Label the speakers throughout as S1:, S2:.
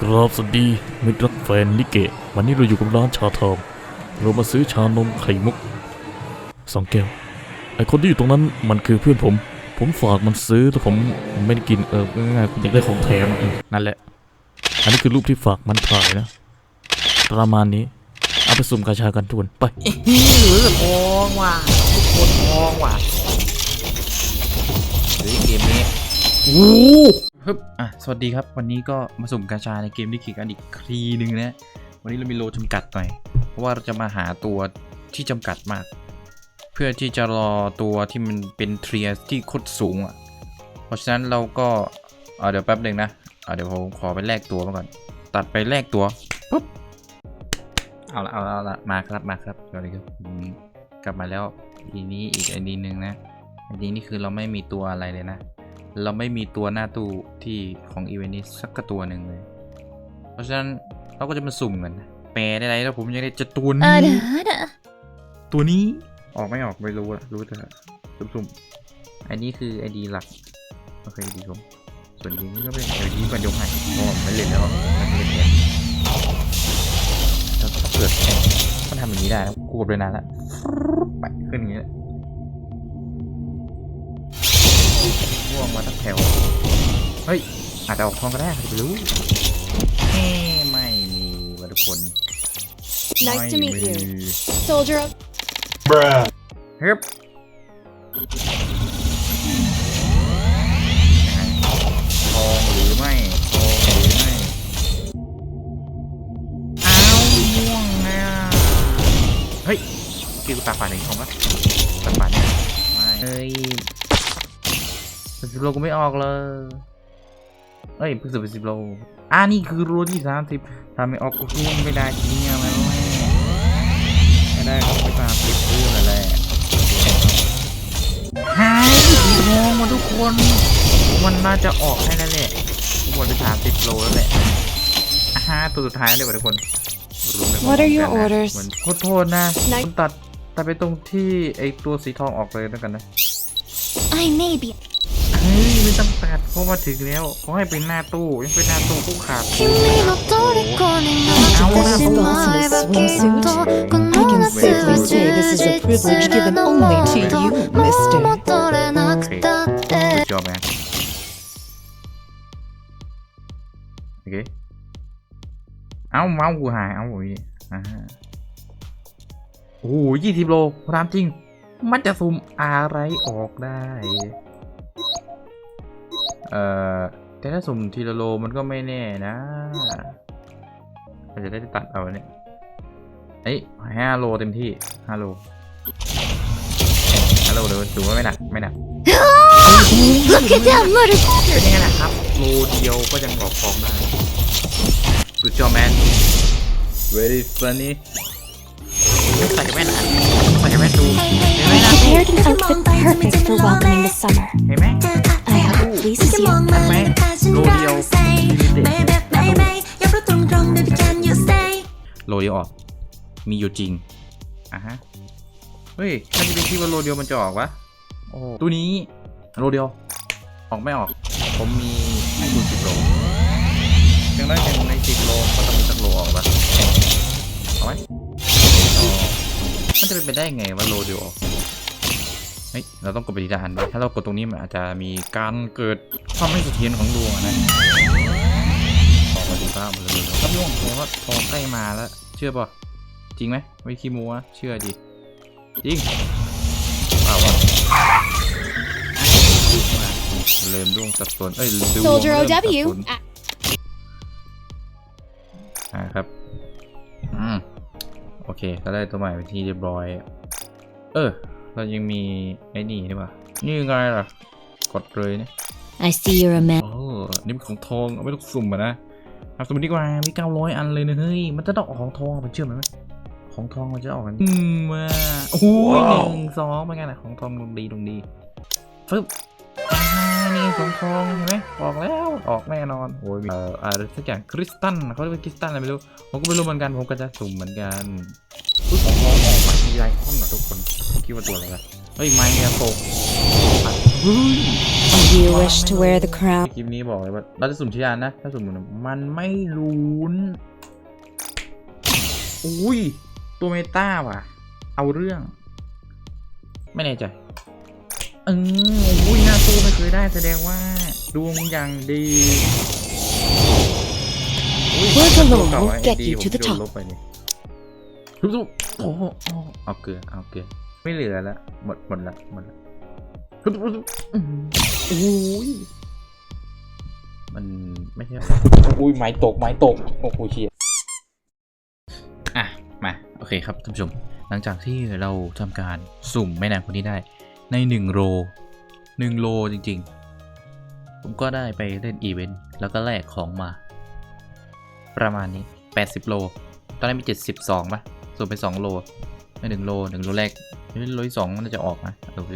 S1: กราบสวัสดีมิตรรักแฟนลิเกวันนี้เราอยู่กับร้านชาทองเรามาซื้อชานมไข่มุกสองแก้วไอคนที่อยู่ตรงนั้นมันคือเพื่อนผม ผมฝากมันซื้อแต่ผมไม่ได้กินเออง่ายๆผมอยากได้ของแถมนั่นแหละ อันนี้คือรูปที่ฝากมันถ่ายนะ ประมาณนี้ เอาไปสุ่มกาชากันทุกคนไป
S2: นี่หรือทองว่ะทุกคนทองว่ะเฮ้ยเกมนี้โอ้ ฮึบอะ สวัสดีครับ วันนี้ก็มาสุ่มกาชาในเกมที่ขี่กันอีกทีหนึ่งนะ วันนี้เรามีโลจำกัดหน่อย เพราะว่าเราจะมาหาตัวที่จำกัดมาก เพื่อที่จะรอตัวที่มันเป็นเทียสที่โคตรสูงอะ เพราะฉะนั้นเราก็อ่าเดี๋ยวแป๊บหนึ่งนะอ่าเดี๋ยวผมขอไปแลกตัวมาก่อน ตัดไปแลกตัวปุ๊บ เอาละเอาละเอาละมาครับ มาครับสวัสดีครับกลับมาแล้วทีนี้อีกไอดีหนึ่งนะไอดีนี่คือเราไม่มีตัวอะไรเลยนะ เราไม่มีตัวหน้าตู้ที่ของอีเวนต์นี้สักตัวหนึ่งเลย เพราะฉะนั้นเราก็จะมาสุ่มกันแปรได้ไรแล้วผมยังได้จะตัวนี้ตัวนี้ออกไม่ออกไม่รู้อะรู้แต่สุ่มๆอันนี้คือไอดีหลักโอเคดีผมส่วนยิงก็เป็นไอดีปันยงไห้เพราะไม่เล่นแล้วไม่เล่นแล้วเกิดมันทำแบบนี้ได้นะกูกดไปนานแล้วไปขึ้นอย่างนี้ ว่วงมาตั้งแถว เฮ้ย อาจจะออกทองก็ได้ใครจะไปรู้เอ้ไม่มีวะทุกคน
S3: Nice to meet
S2: ไม่
S3: you
S2: มี
S3: Soldier of
S2: ฮึบทองหรือไม่ทองหรือไม่ อ้าวม่วงอะเฮ้ยคือกูตาฝาดหนึ่งทองปะตาฝาดเนี่ยไม่เฮ้ย สิบโลกูไม่ออกเลยเอ้ยเพิ่งสิบสิบโลอ่านี่คือโลที่สามสิบทำไม่ออกกูร่วงไม่ได้จริงอะมันไม่ไม่ได้ก็ไปตามติดเรื่องนั่นแหละหายสีทองมาทุกคน มันน่าจะออกให้นั่นแหละหมดไปสามสิบโลแล้วแหละอ่าฮะตัวสุดท้ายเลยว่ะทุกคนรู้ไหม
S3: What are your
S2: ว่า
S3: orders?
S2: เหมือนขอโทษนะ
S3: ไหน
S2: คุณตัดตัดไปตรงที่ไอตัวสีทองออกเลยแล้วกันนะ
S3: I may be
S2: เฮ้ยไม่ต้องตัดเพราะว่าถึงแล้วเขาให้เป็นหน้าตู้ยังเป็นหน้าตู้กูขาด
S3: โอ้โหเอาหน้าตู้ swimsuit
S4: I can safely say this is a privilege given only to you Mister
S2: จอแมนโอเคเอาเมาส์กูหายเอาโอ้ยอ่าโอ้ยี่สิบโลตามจริง มันจะซูมอะไรออกได้ แต่ถ้าสุ่มทีละโลมันก็ไม่แน่นะเราจะได้ตัดเอาเนี่ยเอ้ยห้าโลเต็มที่ห้าโลห้าโลเดี๋ยวดูว่าไม่หนักไม่หนัก
S3: Look at that mother
S2: เป็นยังไงล่ะครับ โลเดียวก็ยังออกฟองได้กูจอแมน very funny ใส่แว่นนะใส่แว่นดูเห็นไหม
S4: I
S2: นะ
S4: prepared an outfit perfect for welcoming the summer.
S2: เห็นไหม
S4: I hope it pleases you.
S2: ทำไมโลเดียวโลเดียวออก มีอยู่จริง อะฮะ เฮ้ยถ้าจะเป็นที่ว่าโลเดียวมันจะออกวะ โอ้โหตัวนี้โลเดียว ออกไม่ออก ผมมีให้คุณสิบโลยังได้ยังในสิบโลก็ต้องมีสักโลออกปะเอาไหมอ๋อมันจะเป็นไปได้ไงว่าโลเดียวออก เฮ้ย เราต้องกดไปทีละอันด้วยถ้าเรากดตรงนี้มันอาจจะมีการเกิดความไม่เสถียรของดวงอะนะออกมาดีบ้างมาเลยถ้าม่วงแปลว่าทองใกล้มาแล้ว เชื่อป่ะจริงไหมไม่ขี้มัวเชื่อดิจริงเปล่าวะเริ่มดวงสับสนเอ้ยดวง
S3: Soldier
S2: เริ่มสับ
S3: OW
S2: สนอ่าครับอืมโอเค ก็ได้ตัวใหม่เป็นที่เรียบร้อย เออ เรายังมีไอ้นี่นี่ป่ะนี่ไงล่ะ กดเลยเนี่ย
S4: I see you're a man.
S2: โอ้นี่เป็นของทองเอาไม่ต้องสุ่มอะนะเอาสุ่มดีกว่ามีเก้าร้อยอันเลยนะเฮ้ย มันจะต้องออกของทองมันเชื่อไหมวะของทองมันจะออกกันอืมมาโอ้ยหนึ่งสองเป็นไงล่ะของทองดวงดีดวงดีฟึบอ่านี่ของทองเห็นไหมออกแล้ว ออกแน่นอน โอ้ยมีเอ่ออะไรสักอย่างคริสตัลเขาเรียกว่าคริสตัลอะไรไม่รู้ ผมก็ไม่รู้เหมือนกัน ผมก็จะสุ่มเหมือนกันอุ้ยของทองออกมาที ไรคอนเหรอทุกคนผมคิดว่าตัวอะไรวะเฮ้ยไมค์อะตกอะเฮ้ย
S4: Do you wish to wear the crown?
S2: คลิปนี้บอกเลยว่าเราจะสุ่มที่ร้านนะถ้าสุ่มมันไม่ลุ้นอุ้ย ตัวเมตาว่ะ เอาเรื่อง ไม่แน่ใจอืมอุ้ยหน้าตู้ไม่เคยได้แสดงว่า ดวงอย่างดีอุ๊ย
S4: Work alone
S2: ตัวเก่า
S4: will
S2: อะ
S4: get
S2: ไอ้
S4: you
S2: ดี
S4: to the
S2: ผมโดน
S4: top
S2: ลบไปเนี่ยทุบๆโอ้โหโอ้โหเอาเกลือเอาเกลือไม่เหลือแล้วหมดหมดละหมดละทุบๆอื้อหืออุ้ยมันไม่ใช่อุ้ยไม้ตกไม้ตกโอ้โหเชียอะมาโอเคครับท่านผู้ชม หลังจากที่เราทำการสุ่มแม่นางคนนี้ได้ ในหนึ่งโลหนึ่งโลจริง ๆ ผมก็ได้ไปเล่นอีเวนต์แล้วก็แลกของมา ประมาณนี้ 80 โล ตอนแรกมี 72ป่ะ ส่วนไป 2 โลไม่หนึ่งโลหนึ่งโลแรกนี่โลที่สองมันน่าจะออกนะเดี๋ยว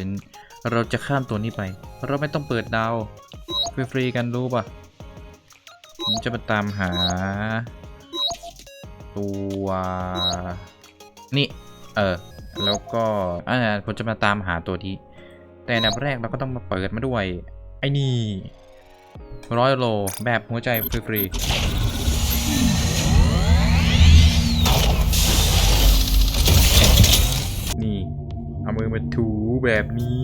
S2: เราจะข้ามตัวนี้ไป เราไม่ต้องเปิดดาวฟรีๆกันรู้ป่ะผมจะมาตามหา ตัวนี่ เออ แล้วก็อ่าผมจะมาตามหาตัวที่ แต่อันดับแรกเราก็ต้องมาเปิดมาด้วย ไอ้นี่ร้อยโลแบบหัวใจฟรีๆ มือมาถูแบบนี้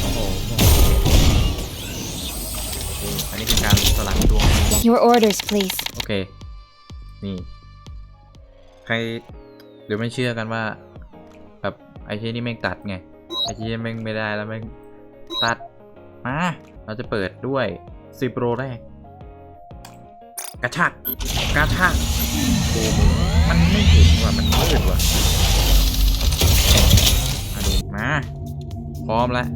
S2: โอ้โหโอเคอันนี้เป็นการสลักดวง
S4: Your orders, please.
S2: โอเค นี่ ใครเดี๋ยวไม่เชื่อกันว่า แบบไอ้ที่นี่แม่งตัดไง ไอ้ที่นี่แม่งไม่ได้แล้วแม่งตัด มา เราจะเปิดด้วยสิบโรแรก กระชาก กระชากโอ้โหมันไม่เห็นว่ะ มันมืดว่ะ มาดูมา พร้อมแล้ว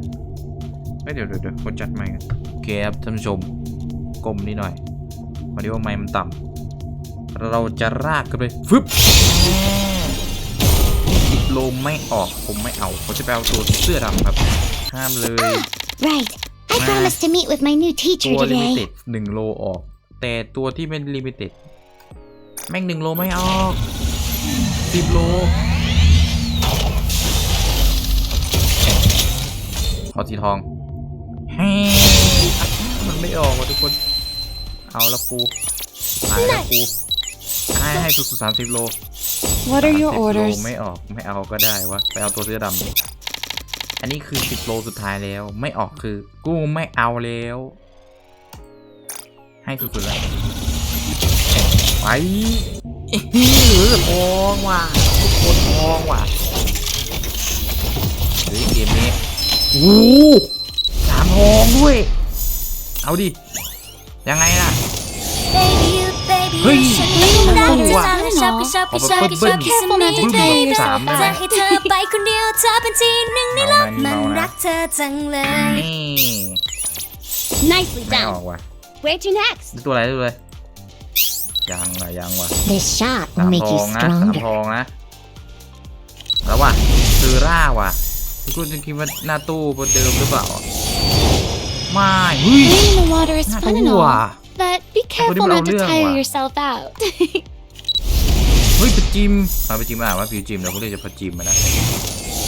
S2: เฮ้ยเดี๋ยวเดี๋ยวเดี๋ยวคนจัดไมค์กันโอเคครับท่านผู้ชมกลมนิดหน่อยมาดูว่าไม้มันต่ำเราจะรากกันไปฟึบสิบโลไม่ออกผมไม่เอาผมจะไปเอาตัวเสื้อดำครับ ห้ามเลย
S4: Right. I
S2: Ah.
S4: promised to meet with my new
S2: ตั
S4: teacher
S2: วลิมิเต็
S4: today.
S2: ดหนึ่งโลออก แต่ตัวที่เป็นลิมิเต็ดแม่งหนึ่งโลไม่ออกสิบโล ขอสีทองแฮ่มันไม่ออกว่ะทุกคน เอาละกูหายละกูให้ให้สุดๆสามสิบโล
S4: What are your
S2: 30โล
S4: orders?
S2: ไม่ออกไม่เอาก็ได้วะไปเอาตัวเสื้อดำดิอันนี้คือสิบโลสุดท้ายแล้ว ไม่ออกคือ กูไม่เอาแล้ว ให้สุดๆแล้วไปเอ้ยเหลือทองว่ะทุกคนทองว่ะเฮ้ยเกมนี้ โอ้โหสามทองด้วย เอาดิ ยังไงล่ะ
S3: Baby you baby
S2: เฮ้ย
S3: you ฉันไม่ได้
S2: โอ้โห
S3: จะสั่งให้ชอบก็ชอบก็ชอบก็ชอบ
S4: Careful not to
S3: จะ
S4: tire
S3: ให้
S4: yourself
S2: สาม
S3: จะ
S2: ได้
S3: ให้เธอไปคนเดียวเธอเป็นที่หนึ่งในโลก
S2: เอานะนี่
S3: มัน
S2: เมานะ
S3: รักเธอจังเลย
S2: นี่
S4: Nicely
S2: ไม่ออกว่ะ
S4: Where to next?
S2: ตัวอะไรตัวอะไรยังว่ะยังว่ะ
S4: This shot
S2: สาม
S4: will make
S2: ท
S4: you
S2: องนะสาม
S4: stronger.
S2: ทองนะ แล้วว่ะซื้อร่าว่ะ คุณจะคิดว่าหน้าตู้บนเดิมหรือเปล่า ไม่เฮ้ย
S4: Playing in the water is
S2: หน้า
S4: fun and
S2: ตู้ว่ะ
S4: all, but be careful
S2: What
S4: not
S2: about
S4: to
S2: Leon,
S4: tire
S2: what?
S4: yourself out.
S2: เฮ้ยไปจิมเอาไปจิมอ่านว่าผิวจิมเดี๋ยวเขาเรียกจะพอจิมมานะ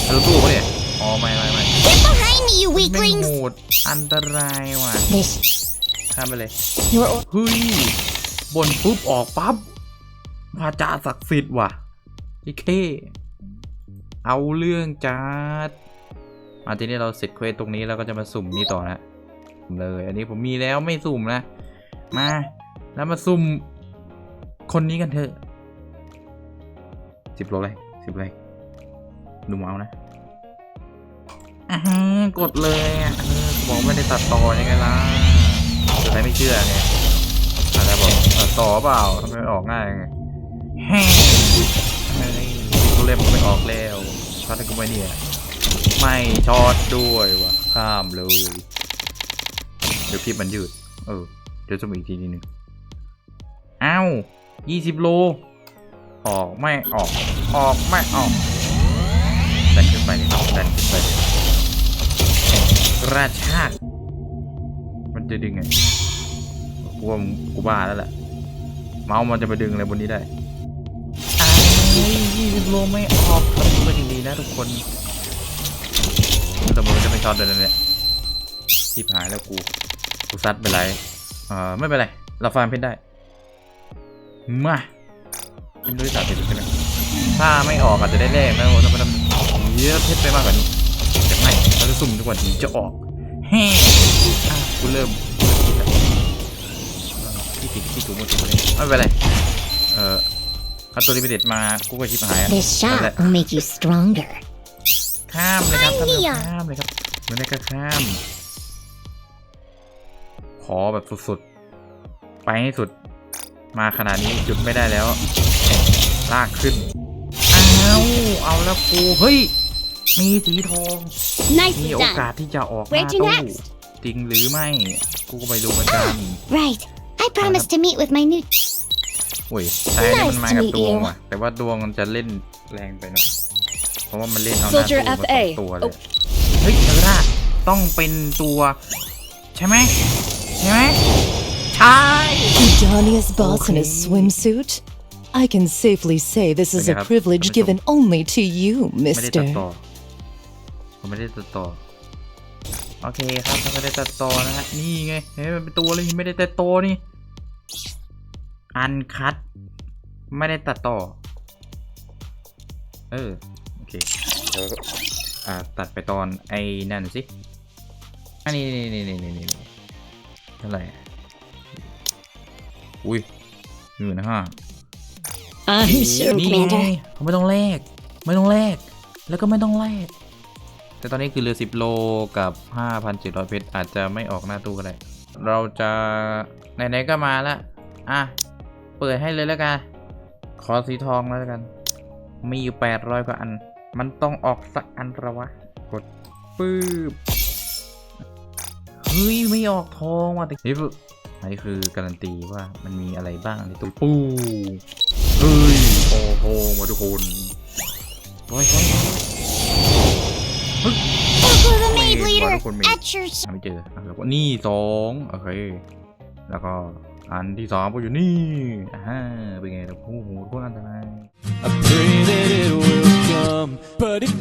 S2: ทะลุตู้ปะเนี่ยอ๋อไม่ไม่ไม่
S3: Get behind me you
S2: แม่ง
S3: weaklings
S2: โหดอันตรายว่ะ
S4: This,
S2: ข้ามไปเลย
S4: your or-
S2: เฮ้ยบนปุ๊บออกปั๊บพระจาศักดิ์สิทธิ์ว่ะพี่เคเอาเรื่องจัด มาทีนี้เราเสร็จเควสตรงนี้แล้วก็จะมาสุ่มนี่ต่อนะเลย อันนี้ผมมีแล้วไม่สุ่มนะ มา แล้วมาสุ่มคนนี้กันเถอะสิบโลเลยสิบเลยดูเอานะอ่าฮะกดเลยอะเออบอกไม่ได้ตัดต่อยังไงล่ะจะใครไม่เชื่อไงอาจจะบอกตัดต่อเปล่าทำไมออกง่ายไงเฮ้ยตัวเล่มก็ไม่ออกแล้วช็อตให้กูไม่เนี่ย ไม่ช็อตด้วยวะข้ามเลย เดี๋ยวคลิปมันยืด เออ เดี๋ยวจะมีอีกทีนึงอ้าวยี่สิบโล ออกไม่ออก ออกไม่ออกดันขึ้นไปเลยครับดันขึ้นไปเลยกระชาก มันจะดึงไงกูว่ากูบ้าแล้วแหละเมาส์มันจะไปดึงอะไรบนนี้ได้ยี่สิบโลไม่ออกทำตัวดีๆนะทุกคน แต่มันจะไม่ช็อตเลยนะเนี่ยชิบหายแล้วกู กูซัดไปไรเอ่อไม่เป็นไร เราฟาร์มเพชรได้ มาเป็นด้วยสามเพชรใช่ไหมถ้าไม่ออกอาจจะได้แลกนะถ้ามันเยอะเพชรไปมากกว่านี้แต่ไม่เราจะสุ่มจนกว่าถึงจะออกแฮ่กูเริ่มที่ติดที่ถูกหมดถูกเลยไม่เป็นไร เอ่อเอาตัวลิมิเต็ดมา กูก็ชิบหายอะ
S3: This
S2: นั่ะ
S3: shot will make you stronger.
S2: ข้ามเลยครับท่าน
S4: ไอ้เหี้ย
S2: ข้ามเลยครับไม่ได้ก็ข้าม ขอแบบสุดๆ ไปให้สุด มาขนาดนี้หยุดไม่ได้แล้ว ลากขึ้น อ้าว เอาแล้วกูเฮ้ย มีสีทอง มี
S4: Nicely
S2: โอ
S4: done.
S2: กาสที่จะออกห
S4: Where
S2: น้า
S4: to
S2: ตู้
S4: next?
S2: จริงหรือไม่ กูก็ไปดูเหมือนกัน
S3: Right. I promised to meet with my new.
S2: โอ้ยใช่เนี่ยมันมากับ
S3: Nice to meet
S2: ดวง
S3: you
S2: ว่ะ แต่ว่าดวงมันจะเล่นแรงไปหน่อย เพราะว่ามันเล่นเอาหน้าตู้
S4: Soldier
S2: มาส
S4: FA
S2: องตัวเลยเฮ้ยเออร่าต้องเป็นตัว ใช่ไหมใช่ไหมใช่
S5: Donniest boss in a
S2: Okay.
S5: swimsuit? I can safely say this is
S2: Okay,
S5: a
S2: have-
S5: privilege
S2: have a
S5: given only to you,
S2: ไม่ได้ตัด
S5: mister.
S2: ต่อผมไม่ได้ตัดต่อ โอเคครับถ้าไม่ได้ตัดต่อนะฮะ นี่ไงเฮ้ยมันเป็นตัวเลยไม่ได้ตัดต่อนี่ อันคัด ไม่ได้ตัดต่อ เออโอ เคเดี๋ยวอ่าตัดไปตอนไอ้นั่นสิอันนี้นี่นี่นี่นี่นี่เท่าไหร่อุ้ยหมื่นห้า
S3: I'm sure,
S2: นี่
S3: Commander.
S2: ไม่ต้องแลกไม่ต้องแลกแล้วก็ไม่ต้องแลกแต่ตอนนี้คือเรือ 10 โลกับ 5,700 เพชรอาจจะไม่ออกหน้าตู้ก็ได้ เราจะไหนๆก็มาแล้วอะ เปิดให้เลยแล้วกัน ขอสีทองแล้วกัน มีอยู่ 800 กว่าอัน มันต้องออกสักอันระวะ กดปื๊บเฮ้ย ไม่ออกทองว่ะแต่นี่คืออันนี้คือการันตีว่ามันมีอะไรบ้างในตู้ปูเฮ้ยโอ้โหมาทุกคนโอ้ย
S4: Look the maid
S2: Wait,
S4: leader
S2: what a maid.
S4: at your
S2: หาไม่เจอแล้วก็นี่สองโอเค แล้วก็อันที่สามก็อยู่นี่อ่าเป็นไงล่ะโอ้โหโคตรอันตราย
S6: but it